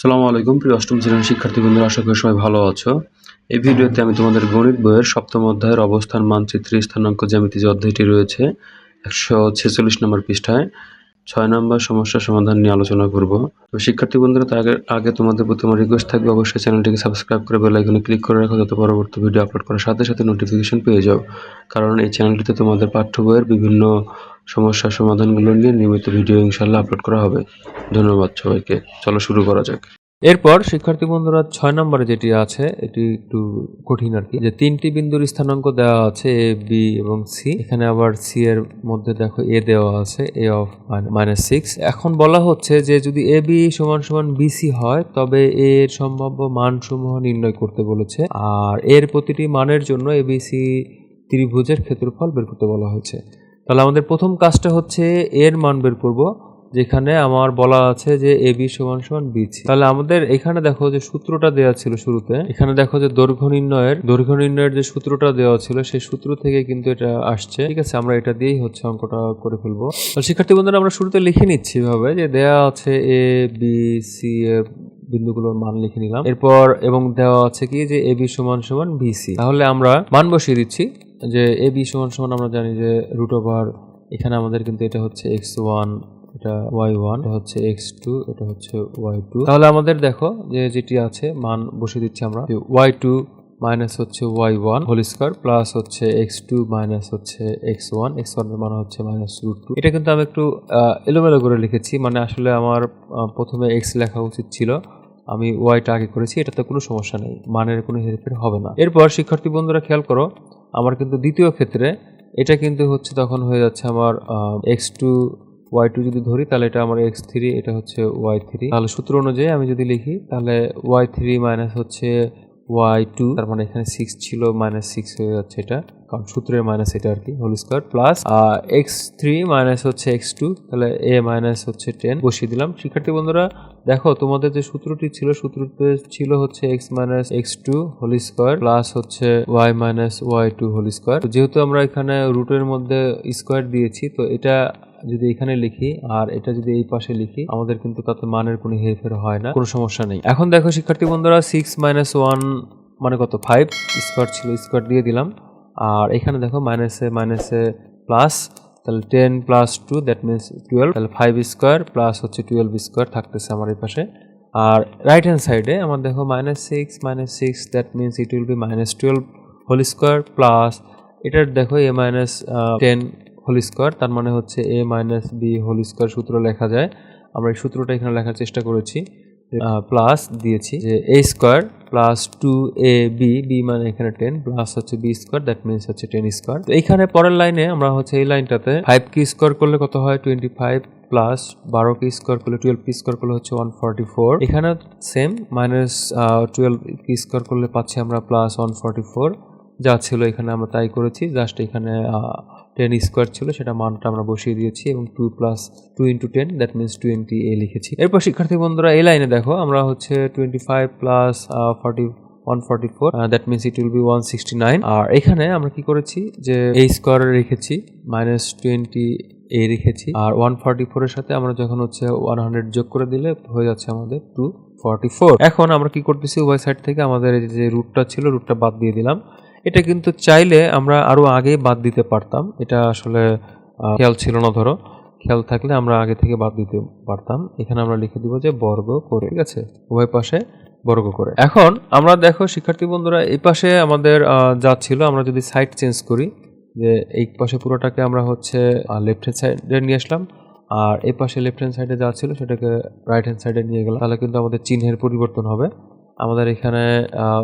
সালামু আলাইকুম, প্রিয় অষ্টম শ্রেণির শিক্ষার্থী বন্ধুরা, আশা করি সবাই ভালো আছো। এই ভিডিওতে আমি তোমাদের গণিত বইয়ের সপ্তম অধ্যায়ের অবস্থান মানচিত্রে স্থানাঙ্ক, জ্যামিতি যে অধ্যায়টি রয়েছে, একশো ছেচল্লিশ নম্বর পৃষ্ঠায় ছয় নম্বর সমস্যা সমাধান নিয়ে আলোচনা করব। তো শিক্ষার্থী বন্ধুরা, তার আগে আগে তোমাদের প্রতি আমার রিকোয়েস্ট থাকবে, অবশ্যই চ্যানেলটিকে সাবস্ক্রাইব করে বেল আইকনে ক্লিক করে রাখো, যাতে পরবর্তী ভিডিও আপলোড করার সাথে সাথে নোটিফিকেশন পেয়ে যাও। কারণ এই চ্যানেলটিতে তোমাদের পাঠ্য বইয়ের বিভিন্ন সমস্যার সমাধানগুলো নিয়ে নিয়মিত ভিডিও ইনশাল্লাহ আপলোড করা হবে। ধন্যবাদ সবাইকে। চলো শুরু করা যাক। এরপর শিক্ষার্থী বন্ধুরা, ছয় নম্বরে যেটি আছে, এটি একটু কঠিন আর কি। যে তিনটি বিন্দুর স্থানাঙ্ক দেওয়া আছে, এ বি এবং সি এখানে আবার সি এর মধ্যে দেখো এ দেওয়া আছে এ অফ মাইনাস সিক্স এখন বলা হচ্ছে যে যদি এ বি সমান সমান বিসি হয়, তবে এ এর সম্ভাব্য মানসমূহ নির্ণয় করতে বলেছে। আর এর প্রতিটি মানের জন্য এ বি সি ত্রিভুজের ক্ষেত্রফল বের করতে বলা হয়েছে। তাহলে আমাদের প্রথম কাজটা হচ্ছে এর মান বের করব। যেখানে আমার বলা আছে যে এ বি সমান সমান বিসি তাহলে আমাদের এখানে দেখো যে সূত্রটা দেওয়া ছিল শুরুতে, এখানে দেখো যে দৈর্ঘ্য নির্ণয়ের দৈর্ঘ্য নির্ণয়ের যে সূত্রটা দেওয়া ছিল সেই সূত্র থেকে কিন্তু এটা আসছে। ঠিক আছে, আমরা এটা দিয়েই হচ্ছে অঙ্কটা করে ফেলব। শিক্ষার্থী বন্ধুরা, আমরা শুরুতে লিখে নিচ্ছি এভাবে যে দেওয়া আছে এ, বি, সি এর বিন্দুগুলোর মান লিখে নিলাম। এরপর এবং দেওয়া আছে কি যে এ বি সমান সমান বিসি তাহলে আমরা মান বসিয়ে দিচ্ছি যে এ বি সমান সমান আমরা জানি যে রুট ওভার এখানে আমাদের কিন্তু এটা হচ্ছে এক্স ওয়ান এটা ওয়াই ওয়ান, এটা হচ্ছে এক্স টু, এটা হচ্ছে ওয়াই টু। তাহলে আমাদের দেখো যে যেটি আছে, মান বসিয়ে দিচ্ছি আমরা। ওয়াই টু মাইনাস হচ্ছে y one whole square plus হচ্ছে এক্স টু মাইনাস হচ্ছে এক্স ওয়ান, এক্স ওয়ানের মান হচ্ছে মাইনাস রুট টু এটা কিন্তু আমি একটু এলোমেলো করে লিখেছি মানে আসলে আমার প্রথমে এক্স লেখা উচিত ছিল, আমি ওয়াইটা আগে করেছি, এটাতে কোনো সমস্যা নেই, মানের কোনো হেরফের হবে না। এরপর শিক্ষার্থী বন্ধুরা খেয়াল করো, আমার কিন্তু দ্বিতীয় ক্ষেত্রে, এটা কিন্তু হচ্ছে তখন হয়ে যাচ্ছে আমার এক্স টু ওয়াই টু যদি ধরি, তাহলে এটা আমার এক্স থ্রি এটা হচ্ছে ওয়াই থ্রি তাহলে সূত্র অনুযায়ী আমি যদি লিখি, তাহলে ওয়াই থ্রি মাইনাস হচ্ছে ওয়াই টু তার মানে এখানে সিক্স ছিল মাইনাস সিক্স হয়ে যাচ্ছে এটা। কারণ সূত্রের মাইনাস এটা আর কি whole square plus x three minus হচ্ছে এক্স টু তাহলে এ মাইনাস হচ্ছে টেন বসিয়ে দিলাম। শিক্ষার্থী বন্ধুরা, দেখো, তোমাদের যে সূত্রটি ছিল সূত্রটি ছিল হচ্ছে x minus x two whole square plus হচ্ছে y minus y two whole square যেহেতু আমরা এখানে রুটের মধ্যে স্কোয়ার দিয়েছি, তো এটা যদি এখানে লিখি আর এটা যদি এই পাশে লিখি, আমাদের কিন্তু তাতে মানের কোনো হেরফের হয় না, কোনো সমস্যা নেই। এখন দেখো শিক্ষার্থী বন্ধুরা সিক্স মাইনাস ওয়ান মানে কত? ফাইভ স্কোয়ার ছিল স্কোয়ার দিয়ে দিলাম। আর এখানে দেখো মাইনাসে মাইনাসে প্লাস তাহলে ten plus two that means twelve তাহলে ফাইভ স্কোয়ার প্লাস হচ্ছে টুয়েলভ স্কোয়ার থাকতেছে আমার এই পাশে। আর রাইট হ্যান্ড সাইডে আমার দেখো minus six minus six that means it will be minus twelve whole square plus এটার দেখো a minus ten whole square, তার মানে হচ্ছে a minus b whole square সূত্র লেখা যায়। আমরা এই সূত্রটা এখানে লেখার চেষ্টা করেছি। প্লাস দিয়েছি যে a square plus two a b b মানে এখানে টেন প্লাস হচ্ছে বি স্কোয়ার দ্যাট মিনস হচ্ছে টেন স্কোয়ার। এইখানে পরের লাইনে আমরা হচ্ছে এই লাইনটাতে ফাইভ কি স্কোয়ার করলে কত হয়? টোয়েন্টি ফাইভ প্লাস বারো কি স্কোয়ার করলে টুয়েলভ কি স্কোয়ার করলে হচ্ছে ওয়ান ফর্টি ফোর এখানে সেম মাইনাস টুয়েলভ কি স্কোয়ার করলে পাচ্ছি আমরা প্লাস ওয়ান ফর্টি ফোর যা ছিল এখানে আমরা তাই করেছি জাস্ট এখানে টেন স্কোয়ার ছিল, সেটা মানটা আমরা বসিয়ে দিয়েছি এবং two plus two into ten that means twenty এ লিখেছি। এরপর শিক্ষার্থী বন্ধুরা, এই লাইনে দেখো, আমরা হচ্ছে twenty five plus forty one forty four that means it will be one sixty nine আর এখানে আমরা কি করেছি যে এই স্কোয়ার রেখেছি মাইনাস টোয়েন্টি এ রেখেছি। আর ওয়ান ফর্টি ফোরের সাথে আমরা যখন হচ্ছে ওয়ান হান্ড্রেড যোগ করে দিলে, হয়ে যাচ্ছে আমাদের টু ফর্টি ফোর এখন আমরা কি করতেছি, উভয় সাইড থেকে আমাদের যে রুটটা ছিল রুটটা বাদ দিয়ে দিলাম। এটা কিন্তু চাইলে আমরা আরও আগে বাদ দিতে পারতাম। এটা আসলে খেয়াল ছিল না ধরো। খেয়াল থাকলে আমরা আগে থেকে বাদ দিতে পারতাম। এখানে আমরা লিখে দিব যে বর্গ করে, ঠিক আছে? উভয় পাশে বর্গ করে। এখন আমরা দেখো, শিক্ষার্থী বন্ধুরা, এই পাশে আমাদের যা ছিল, আমরা যদি সাইড চেঞ্জ করি, যে এই পাশে পুরোটাকে আমরা হচ্ছে লেফট হ্যান্ড সাইডে নিয়ে আসলাম, আর এই পাশে লেফট হ্যান্ড সাইডে যা ছিল, সেটাকে রাইট হ্যান্ড সাইডে নিয়ে গেলাম, তাহলে কিন্তু আমাদের চিহ্নের পরিবর্তন হবে। আমাদের এখানে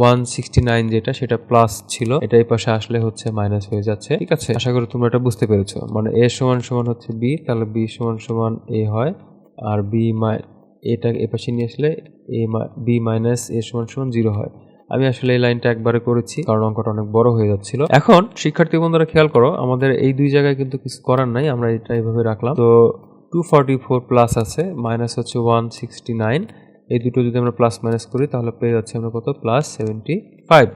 ওয়ান সিক্সটি নাইন যেটা, সেটা প্লাস ছিল। এটা এই পাশে আসলে হচ্ছে মাইনাস হয়ে যাচ্ছে। ঠিক আছে? আশা করি তোমরা এটা বুঝতে পেরেছ। মানে এ সমান সমান হচ্ছে বি তাহলে বি সমান সমান এ হয়। আর বি মাই এটা এ পাশে নিয়ে আসলে এ বি মাইনাস এ সমান সমান জিরো হয়। আমি আসলে এই লাইনটা একবারে করেছি, কারণ অঙ্কটা অনেক বড় হয়ে যাচ্ছিল। এখন, শিক্ষার্থী বন্ধুরা, খেয়াল করো, আমাদের এই দুই জায়গায় কিন্তু কিছু করার নাই, আমরা এটা এইভাবে রাখলাম। তো টু ফর্টি ফোর প্লাস আছে মাইনাস হচ্ছে ওয়ান সিক্সটি নাইন এই দুটো যদি আমরা প্লাস মাইনাস করি, তাহলে পেয়ে যাচ্ছে আমরা কত? প্লাস সেভেন্টি ফাইভ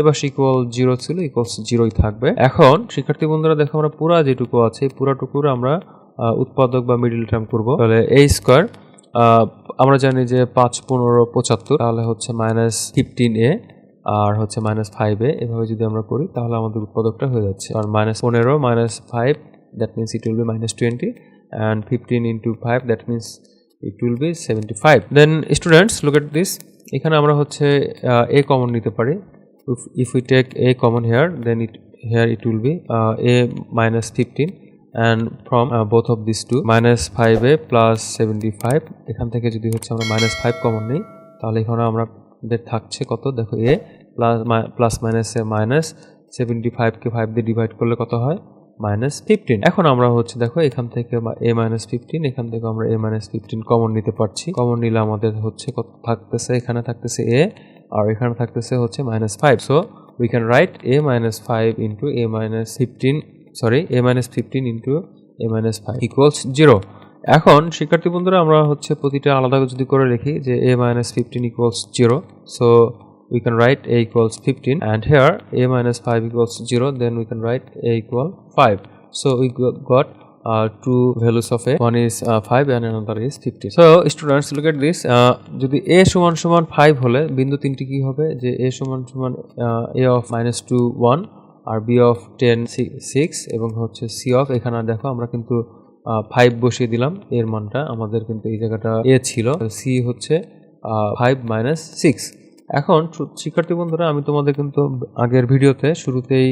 এবার ইকুয়াল জিরো ছিল ইকুয়ালস জিরোই থাকবে। এখন শিক্ষার্থী বন্ধুরা, দেখো আমরা পুরা যেটুকু আছে, এই পুরাটুকুর আমরা উৎপাদক বা মিডিল টার্ম করব। তাহলে এ স্কোয়ার আমরা জানি যে পাঁচ পনেরো পঁচাত্তর, তাহলে হচ্ছে মাইনাস ফিফটিন এ আর হচ্ছে মাইনাস ফাইভ এ এভাবে যদি আমরা করি, তাহলে আমাদের উৎপাদকটা হয়ে যাচ্ছে। আর মাইনাস পনেরো minus five that means it will be minus twenty and fifteen into five that means will be seventy five then students look at this এখানে আমরা হচ্ছে এ কমন নিতে পারি। If, if we take a common here then it here it will be uh, a minus 15 and from uh, both of these two minus 5a plus 75 এখান থেকে যদি হচ্ছে আমরা মাইনাস ফাইভ কমন নিই তাহলে এখানে আমাদের থাকছে কত? দেখো a plus plus minus minus seventy ফাইভকে five দিয়ে ডিভাইড করলে কত হয়? মাইনাস ফিফটিন এখন আমরা হচ্ছে দেখো, এখান থেকে এ মাইনাস ফিফটিন এখান থেকে আমরা এ মাইনাস ফিফটিন কমন নিতে পারছি। কমন নিলে আমাদের হচ্ছে কত থাকতেছে? এখানে থাকতেছে এ আর এখানে থাকতেছে হচ্ছে minus five so we can write a minus five into a minus fifteen sorry a minus fifteen into a minus five equals zero এখন, শিক্ষার্থী বন্ধুরা, আমরা হচ্ছে প্রতিটা আলাদা যদি করে লিখি যে a minus fifteen equals zero so we can write a equals 15 and here a minus 5 equals 0 then we can write a equal 5 so we got uh, two values of a one is uh, 5 and another is 50 so students look at this uh, যদি a সমান সমান 5 হলে বিন্দু তিনটি কি হবে যে a সমান সমান uh, a of minus 2 1 আর b of 10 6 এবং হচ্ছে c of এখানে দেখো আমরা কিন্তু ফাইভ বসিয়ে দিলাম এর মানটা আমাদের কিন্তু এই জায়গাটা এ ছিল সি হচ্ছে ফাইভ মাইনাস সিক্স এখন শিক্ষার্থী বন্ধুরা, আমি তোমাদের কিন্তু আগের ভিডিওতে শুরুতেই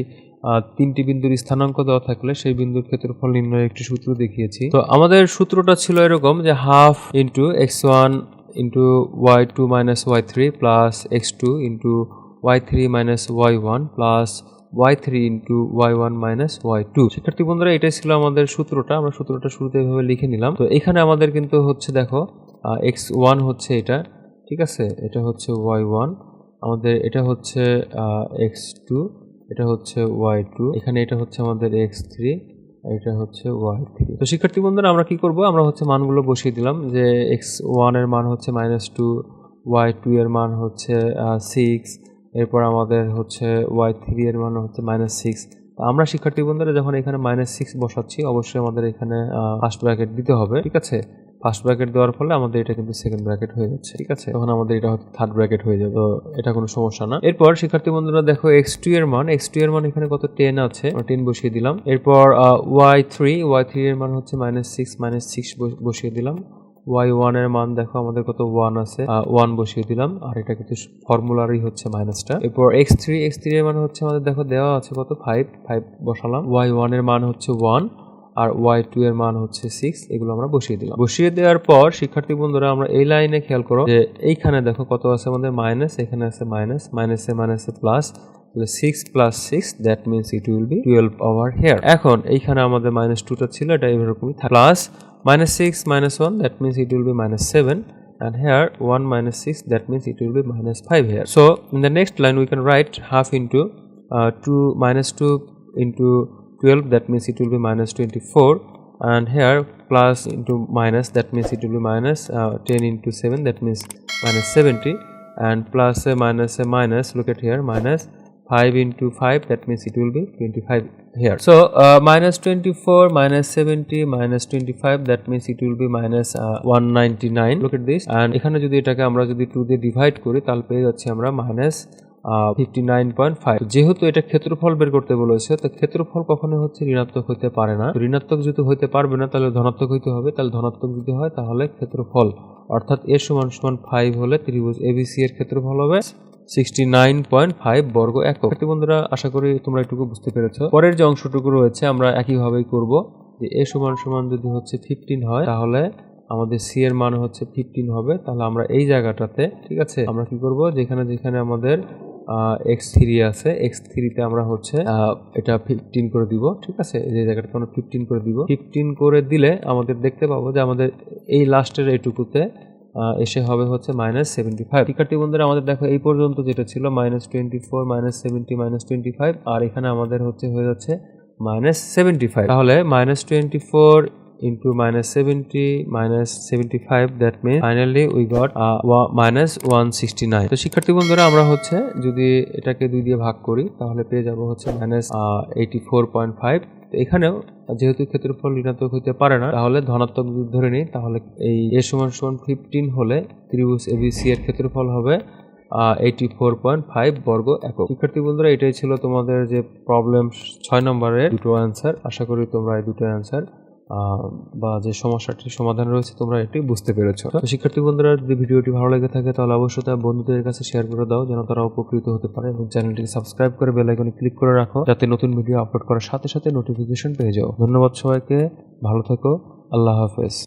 তিনটি বিন্দুর স্থানাঙ্ক দেওয়া থাকলে সেই বিন্দুর ক্ষেত্রফল নির্ণয়ের একটি সূত্র দেখিয়েছি। তো আমাদের সূত্রটা ছিল এরকম যে half into x one into y two minus y three plus x two into y three minus y one plus y three into y one minus y two শিক্ষার্থী বন্ধুরা, এটাই ছিল আমাদের সূত্রটা। আমরা সূত্রটা শুরুতে এভাবে লিখে নিলাম। তো এখানে আমাদের কিন্তু হচ্ছে দেখো এক্স ওয়ান হচ্ছে এটা। ঠিক আছে? এটা হচ্ছে ওয়াই ওয়ান। আমাদের এটা হচ্ছে এক্স টু, এটা হচ্ছে ওয়াই টু, এখানে এটা হচ্ছে আমাদের এক্স থ্রি, এটা হচ্ছে ওয়াই থ্রি। তো শিক্ষার্থী বন্ধুরা, আমরা কি করব? আমরা হচ্ছে মানগুলো বসিয়ে দিলাম যে এক্স ওয়ানের মান হচ্ছে মাইনাস টু, ওয়াই টু এর মান হচ্ছে সিক্স, এরপর আমাদের হচ্ছে ওয়াই থ্রি এর মান হচ্ছে মাইনাস সিক্স। আমরা শিক্ষার্থী বন্ধুরা, যখন এখানে মাইনাস সিক্স বসাচ্ছি, অবশ্যই আমাদের এখানে ফার্স্ট ব্র্যাকেট দিতে হবে, ঠিক আছে? ফার্স্ট ব্র্যাকেট দেওয়ার ফলে আমাদের এটা কিন্তু সেকেন্ড ব্র্যাকেট হয়ে যাচ্ছে। ঠিক আছে? তখন আমাদের এটা হয়তো থার্ড ব্র্যাকেট হয়ে যাবে তো এটা কোনো সমস্যা না। এরপর শিক্ষার্থী বন্ধুরা, দেখো এক্স টু এর মান এক্স টু এর মান এখানে কত? টেন আছে। টেন বসিয়ে দিলাম। এরপর ওয়াই থ্রি ওয়াই থ্রি এর মান হচ্ছে মাইনাস সিক্স মাইনাস সিক্স বসিয়ে দিলাম। ওয়াই ওয়ানের মান, দেখো আমাদের কত? ওয়ান আছে। ওয়ান বসিয়ে দিলাম। আর এটা কিন্তু ফর্মুলারই হচ্ছে মাইনাসটা এরপর এক্স থ্রি এক্স থ্রি এর মান হচ্ছে আমাদের, দেখো দেওয়া আছে কত? ফাইভ ফাইভ বসালাম। ওয়াই ওয়ানের মান হচ্ছে ওয়ান আর ওয়াই টু এর মান হচ্ছে সিক্স এগুলো আমরা বসিয়ে দিলাম। বসিয়ে দেওয়ার পর শিক্ষার্থী বন্ধুরা আমরা এই লাইনে খেয়াল করো যে এইখানে দেখো কত আছে আমাদের? মাইনাস এখানে আছে মাইনাস মাইনাসে মাইনাসে plus six plus six that means it will be twelve over here এখন এইখানে আমাদের মাইনাস টুটা ছিল এটা এরকমই plus minus 6 minus 1 that means it will be minus 7 and here 1 minus 6 that means it will be minus 5 here so in the next line we can write half into uh, 2 minus 2 into 12 that means it will be minus 24 and here plus into minus that means it will be minus uh, 10 into 7 that means minus 70 and plus a minus a minus look at here minus 5 into 5 that means it will be 25 here so uh, minus 24 minus 70 minus 25 that means it will be minus uh, 199 look at this and এখানে যদি এটাকে আমরা যদি 2 দিয়ে divide করি তাহলে পেয়ে যাচ্ছি আমরা minus fifty nine point five যেহেতু এটা ক্ষেত্রফল বের করতে বলেছে, তো ক্ষেত্রফল কখনো হচ্ছে ঋণাত্মক হতে পারে না। ঋণাত্মক যদি হইতে পারবে না, তাহলে ধনাত্মক হইতে হবে। তাহলে ধনাত্মক যদি হয়, তাহলে ক্ষেত্রফল। অর্থাৎ এ সমান সমান ফাইভ হলে ত্রিভুজ এবিসি এর ক্ষেত্রফল হবে সিক্সটি নাইন পয়েন্ট ফাইভ বর্গ একক। বন্ধুরা, আশা করি তোমরা এটুকু বুঝতে পেরেছ। পরের যে অংশটুকু রয়েছে, আমরা একইভাবেই করব। যে এ সমান সমান যদি হচ্ছে ফিফটিন হয়, তাহলে আমাদের সি এর মান হচ্ছে ফিফটিন হবে। তাহলে আমরা এই জায়গাটাতে, ঠিক আছে? আমরা কি করব? যেখানে যেখানে আমাদের এক্স থ্রি আছে। এক্স থ্রিতে আমরা হচ্ছে এটা ফিফটিন করে দিব, ঠিক আছে? যে জায়গাটাতে আমরা ফিফটিন করে দিব। ফিফটিন করে দিলে আমাদের দেখতে পাবো যে আমাদের এই লাস্টের এইটুকুতে এসে হবে হচ্ছে মাইনাস সেভেন্টি ফাইভ শিক্ষার্থী বন্ধুরা, আমাদের দেখো এই পর্যন্ত যেটা ছিল minus twenty four minus seventy minus twenty five আর এখানে আমাদের হচ্ছে হয়ে যাচ্ছে মাইনাস সেভেন্টি ফাইভ তাহলে minus twenty four into minus 70 minus 75 that means finally we got uh, wa- minus 169 তো শিক্ষার্থী বন্ধুরা আমরা হচ্ছে যদি এটাকে দুই দিয়ে ভাগ করি তাহলে পেয়ে যাব হচ্ছে minus eighty four point five এখানেও যেহেতু ক্ষেত্রফল ঋণাত্মক হইতে পারে না তাহলে ধনাত্মক যদি ধরে নিই তাহলে এই এ সমান সমান ফিফটিন হলে ত্রিভুজ এবিসি এর ক্ষেত্রফল হবে এইটি ফোর পয়েন্ট ফাইভ বর্গ একক। শিক্ষার্থী বন্ধুরা এটাই ছিল তোমাদের যে প্রবলেম ছয় নম্বরের দুটো অ্যান্সার আশা করি তোমরা এই দুটো অ্যান্সার বা যে সমস্যাটির সমাধান রয়েছে, তোমরা এটি বুঝতে পেরেছ। তো শিক্ষার্থী বন্ধুরা, যদি ভিডিওটি ভালো লেগে থাকে, তাহলে অবশ্যই তার বন্ধুদের কাছে শেয়ার করে দাও, যেন তারা উপকৃত হতে পারে এবং চ্যানেলটিকে সাবস্ক্রাইব করে বেলাইকনে ক্লিক করে রাখো, যাতে নতুন ভিডিও আপলোড করার সাথে সাথে নোটিফিকেশন পেয়ে যাও। ধন্যবাদ সবাইকে, ভালো থেকো, আল্লাহ হাফেজ।